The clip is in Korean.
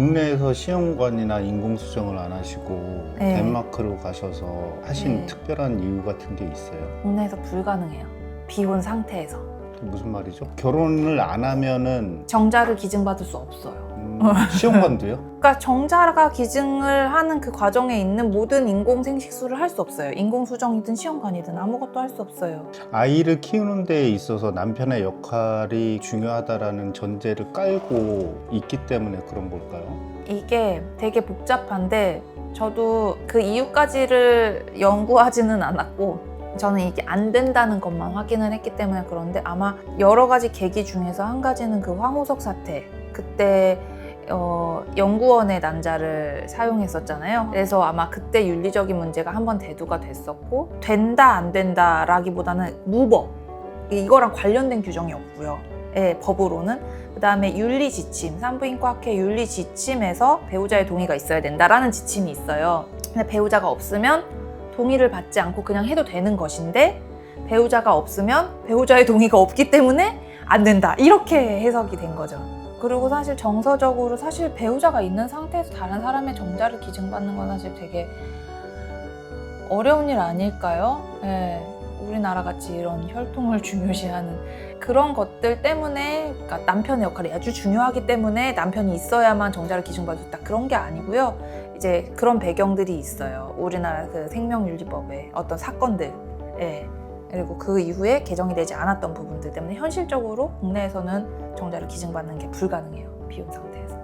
국내에서 시험관이나 인공수정을 안 하시고 네. 덴마크로 가셔서 하신 네. 특별한 이유 같은 게 있어요? 국내에서 불가능해요. 비혼 상태에서 그 무슨 말이죠? 결혼을 안 하면은 정자를 기증받을 수 없어요. 음, 시험관도요? 그러니까 정자가 기증을 하는 그 과정에 있는 모든 인공 생식수를 할 수 없어요. 인공 수정이든 시험관이든 아무것도 할 수 없어요. 아이를 키우는 데 있어서 남편의 역할이 중요하다라는 전제를 깔고 있기 때문에 그런 걸까요? 이게 되게 복잡한데 저도 그 이유까지를 연구하지는 않았고 저는 이게 안 된다는 것만 확인을 했기 때문에 그런데 아마 여러 가지 계기 중에서 한 가지는 그 황우석 사태 그때 어, 연구원의 난자를 사용했었잖아요. 그래서 아마 그때 윤리적인 문제가 한번 대두가 됐었고 된다 안 된다라기보다는 무법 이거랑 관련된 규정이 없고요. 예, 법으로는 그 다음에 윤리 지침, 산부인과 학회 윤리 지침에서 배우자의 동의가 있어야 된다라는 지침이 있어요. 근데 배우자가 없으면 동의를 받지 않고 그냥 해도 되는 것인데 배우자가 없으면 배우자의 동의가 없기 때문에 안 된다. 이렇게 해석이 된 거죠. 그리고 사실 정서적으로 사실 배우자가 있는 상태에서 다른 사람의 정자를 기증받는 건 사실 되게 어려운 일 아닐까요? 예. 우리나라 같이 이런 혈통을 중요시하는 그런 것들 때문에 그러니까 남편의 역할이 아주 중요하기 때문에 남편이 있어야만 정자를 기증받을 수 있다 그런 게 아니고요. 이제 그런 배경들이 있어요. 우리나라 그 생명윤리법의 어떤 사건들, 예. 그리고 그 이후에 개정이 되지 않았던 부분들 때문에 현실적으로 국내에서는 정자를 기증받는 게 불가능해요. 비혼 상태에서.